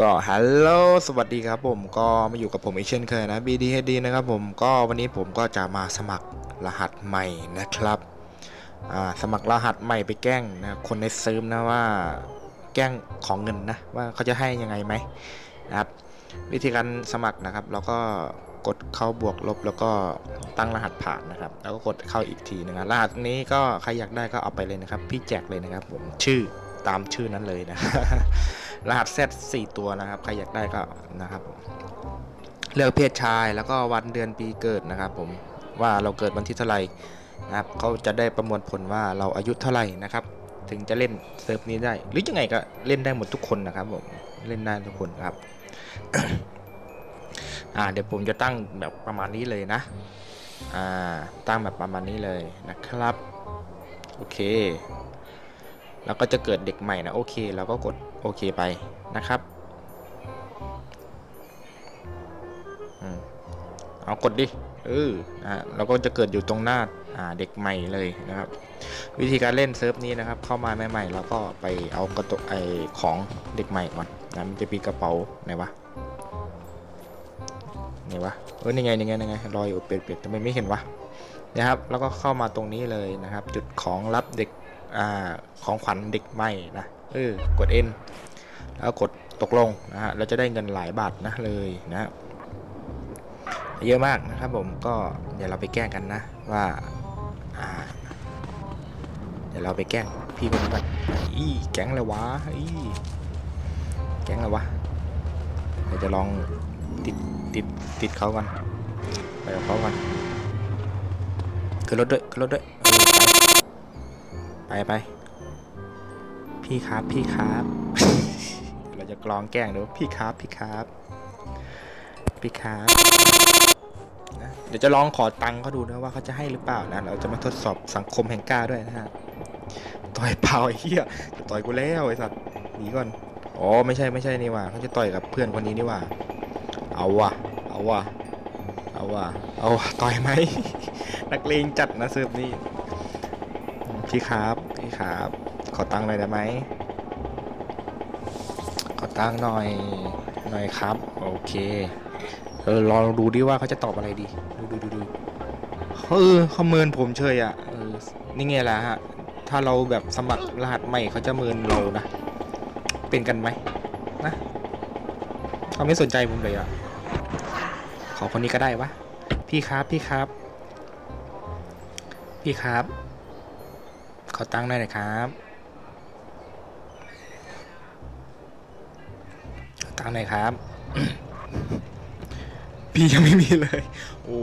ก็ฮัลโหลสวัสดีครับผมก็มาอยู่กับผมอีกเช่นเคยนะ BDHD นะครับผมก็วันนี้ผมก็จะมาสมัครรหัสใหม่นะครับสมัครรหัสใหม่ไปแกล้งนะคนในเซิร์ฟนะว่าแกล้งของเงินนะว่าเขาจะให้ยังไงไหมนะครับวิธีการสมัครนะครับเราก็กดเข้าบวกลบแล้วก็ตั้งรหัสผ่านนะครับ แล้วก็กดเข้าอีกทีนึงนะรหัสนี้ก็ใครอยากได้ก็เอาไปเลยนะครับ พี่แจกเลยนะครับ ผมชื่อตามชื่อนั้นเลยนะ รหัส Z 4ตัวนะครับใครอยากได้ก็นะครับผมเลือกเพศชายแล้วก็วันเดือนปีเกิดนะครับ ผมว่าเราเกิดวันที่เท่าไหร่นะครับเขาจะได้ประมวลผลว่าเราอายุเท่าไหร่นะครับ ถึงจะเล่นเซิร์ฟนี้ได้ หรือยังไงก็เล่นได้หมดทุกคนนะครับผมเล่นได้ทุกคนครับอ่าเดี๋ยวผมจะตั้งแบบประมาณนี้เลยนะอ่าตั้งแบบประมาณนี้เลยนะครับ โอเค แล้วก็จะเกิดเด็กใหม่นะโอเคเราก็กดโอเคไปนะครับอเอากดดิเออนะฮะเราก็จะเกิดอยู่ตรงหน้าอ่าเด็กใหม่เลยนะครับ วิธีการเล่นเซิร์ฟนี้นะครับ เข้ามาใหม่ๆเราก็ไปเอากระตุกไอของเด็กใหม่ก่อนนะมันจะมีกระเป๋าไหนวะไหนวะเออนี่ไงนี่ไงนี่ไงรอยอยู่เปลี่ยนๆทำไมไม่เห็นวะ นะครับแล้วก็เข้ามาตรงนี้เลยนะครับ จุดของรับเด็กอ่าของขวัญเด็กใหม่นะเออกด N แล้วกดตกลงนะฮะเราจะได้เงินหลายบาทนะเลยนะเยอะมากนะครับผมก็เดี๋ยวเราไปแกล้งกันนะว่าอ่าเดี๋ยวเราไปแกล้งพี่คนนี้ก่อนอีแก๊งอะไรวะอีแก๊งอะไรวะเดี๋ยวจะลองติดติดติดเขาก่อนไปกับเขาก่อน ขึ้นรถด้วยขึ้นรถด้วยไปไปพี่ครับพี่ครับเราจะกลองแกล้งดูพี่ครับพี่ครับพี่ครับนะเดี๋ยวจะลองขอตังค์เขาดูนะว่าเขาจะให้หรือเปล่านะเราจะมาทดสอบสังคมแห่งกล้าด้วยนะฮะต่อยเปล่าไอ้เหี้ยต่อยกูแล้วไอ้สัตว์หนีก่อนอ๋อไม่ใช่ไม่ใช่นี่ว่าเขาจะต่อยกับเพื่อนคนนี้นี่ว่า เอาว่ะเอาว่ะ ว่ะเอาต่อยไหม นักเลงจัดนะเซิร์ฟนี้พี่ครับพี่ครับ ขอตังค์หน่อยได้ไหมขอตังค์หน่อยหน่อยครับ โอเคเออลองดูดิว่าเขาจะตอบอะไรดี ดูดูดูดูเออเขาเมินผมเฉยอะเออนี่ไงล่ะฮะ ถ้าเราแบบสมัครรหัสใหม่เขาจะเมินเรานะ เป็นกันไหมนะเขาไม่สนใจผมเลยอะ ขอคนนี้ก็ได้วะ พี่ครับ พี่ครับ พี่ครับ ขอตังค์หน่อยนะครับขอตังค์หน่อยครับ พี่ยังไม่มีเลย โอ้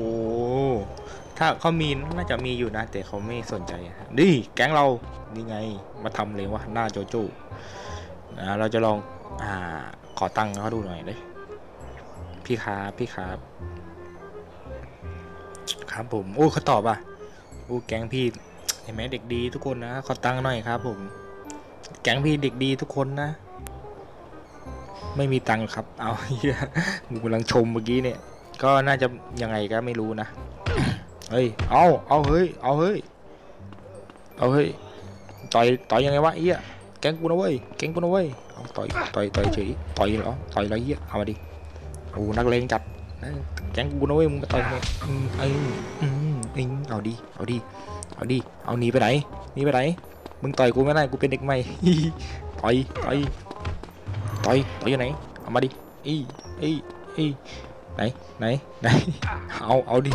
ถ้าเขามีน่าจะมีอยู่นะ แต่เขาไม่สนใจอะนี่แก๊งเรานี่ไง มาทำเลยวะหน้าโจโจ้นะเราจะลองอ่าขอตังค์เขาดูหน่อยเลย พี่ครับพี่ครับ ครับผมโอ้เขาตอบอะโอ้แก๊งพี่เห็นไหมเด็กดีทุกคนนะขอตังค์หน่อยครับ ผม แก๊งพี่เด็กดีทุกคนนะ ไม่มีตังค์ครับ เอาเฮียกูกำลังชมเมื่อกี้เนี่ย ก็น่าจะยังไงก็ไม่รู้นะเฮ้ยเอาเอาเฮ้ยเอาเฮ้ยเอาเฮ้ยต่อยต่อยยังไงวะเฮียแก๊งกูนะเว้ยแก๊งกูนะเว้ยเอาต่อยต่อยต่อยเฉยต่อยเหรอต่อยอะไรเฮียเอามาดิ โอ้นักเลงจัดนะแก๊งกูนะเว้ยมึงมาต่อยทำไมอืมเอ้ยอืมอิงเอาดิเอาดิเอาดิเอาหนีไปไหนหนีไปไหนมึงต่อยกูไม่ได้กูเป็นเด็กใหม่ต่อยต่อยต่อยต่อยอยู่ไหนเอามาดิอีอีอีไหนไหนไหนเอาเอาดิ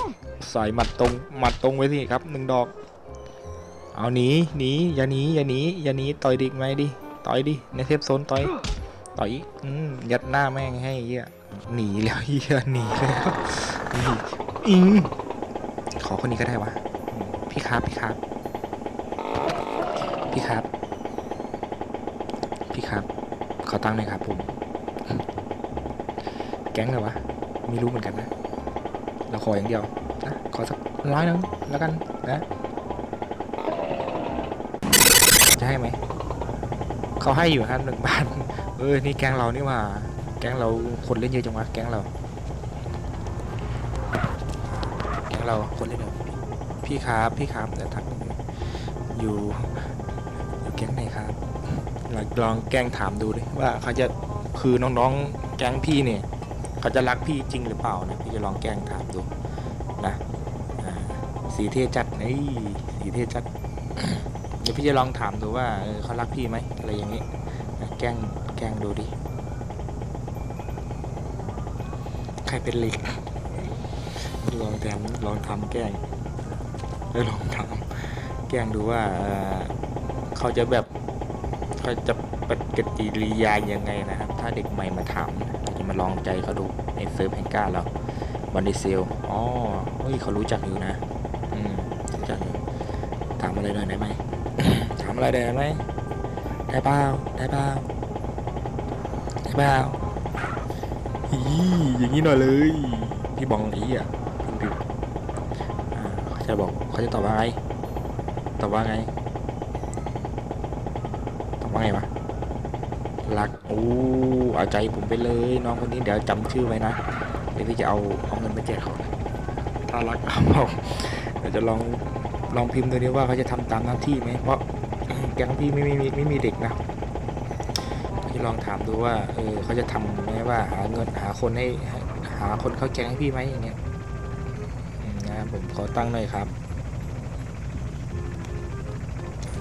ใส่หมัดตรงหมัดตรงไว้สิครับหนึ่งดอก เอาหนีหนีอย่าหนีอย่าหนีอย่าหนีต่อยเด็กไหมดิต่อยดิในเทปโซนต่อยต่อยอืมยัดหน้าแม่งให้เหี้ย หนีแล้วเหี้ยหนีแล้วหนีอิงขอคนนี้ก็ได้วะพี่ครับพี่ครับ พี่ครับ พี่ครับ ขอตั้งหน่อยครับผม แก๊งเลยวะไม่รู้เหมือนกันนะ เราขออย่างเดียวนะขอสักร้อยนึงแล้วกันนะ จะให้ไหมเขาให้อยู่ครับหนึ่งบาทเออนี่แก๊งเรานี่ว่า แก๊งเราคนเล่นเยอะจังวะแก๊งเราแก๊งเราคนเล่นเยอะพี่ครับพี่ครับเดี๋ยวทักอยู่อยู่แก๊งไหนครับลองลองแกล้งถามดูดิว่าเขาจะคือน้องๆแก๊งพี่เนี่ยเขาจะรักพี่จริงหรือเปล่านะพี่จะลองแกล้งถามดูนะสีเทจัดนี่สีเทจัดเดี๋ยวพี่จะลองถามดูว่าเขารักพี่ไหมอะไรอย่างนี้แกล้งแกล้งดูดิ ใครเป็นลิกลองแทมลองทำแกล้งเออลองทำแกล้งดูว่าเขาจะแบบเขาจะปฏิกิริยายังไงนะครับ ถ้าเด็กใหม่มาถามเราจะมาลองใจเขาดูในเซิร์ฟแฮงก้าเราบันดิเซลอ๋อเฮ้ยเขารู้จักอยู่นะอืมรู้จักอยู่ถามอะไรหน่อยได้ไหมถามอะไรได้ไหมได้เปล่าได้เปล่าได้เปล่า อีอย่างนี้หน่อยเลยพี่บองอีอะพิมพ์พิมพ์อ่าเขาจะบอกเขาจะตอบว่าไงตอบว่าไงตอบว่าไงวะรักโอ้เอาใจผมไปเลยน้องคนนี้เดี๋ยวจำชื่อไว้นะเดี๋ยวพี่จะเอาเอาเงินไปแจกเขาถ้ารักเอาเดี๋ยวจะลองลองพิมพ์ดูดิว่าเขาจะทำตามหน้าที่ไหมเพราะแก๊งพี่ไม่ไม่มีไม่มีเด็กนะ จะลองถามดูว่าเออเขาจะทำไหมว่าหาเงินหาคนให้หาคนเข้าแก๊งให้พี่ไหมอย่างเงี้ยนะครับผมขอตั้งหน่อยครับ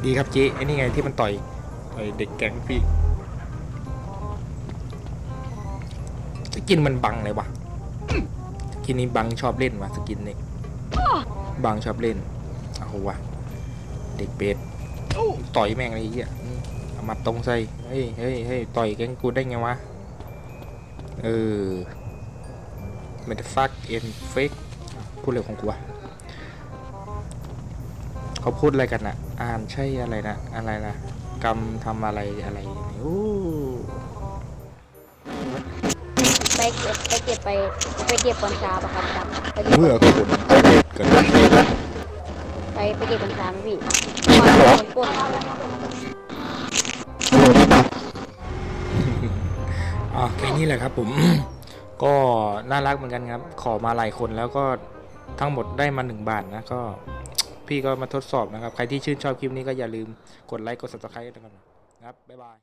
ดีครับเจ๊ไอ้นี่ไงที่มันต่อยต่อยเด็กแก๊งพี่สกินมันบังเลยวะสกินนี้บังชอบเล่นวะสกินนี่บางชอบเล่นเอาวะเด็กเป็ดต่อยแม่งอะไรเงี้ย มเอามาตรงใส่ เฮ้ยเฮ้ยเฮ้ยต่อยแกงกูได้ไงวะ เออไม่ได้ฟักเอ็นเฟกพูดเรื่องของกูวะเขาพูดอะไรกันนะอ่านใช่อะไรนะ อะไรนะ กรรมทำอะไรอะไรโอ้ไปเก็บไปเก็บไปไปเก็บกัญชาปะครับครับไปเก็บเมื่อคนเกิดเหตุไปไปเก็บกัญชาไหมพี่มาโดนปล้น อะแค่นี้แหละครับผม ก็น่ารักเหมือนกันครับ ขอมาหลายคนแล้วก็ทั้งหมดได้มาหนึ่งบาทนะก็พี่ก็มาทดสอบนะครับ ใครที่ชื่นชอบคลิปนี้ก็อย่าลืมกดไลค์กด subscribe ด้วยกันนะครับ บ๊ายบาย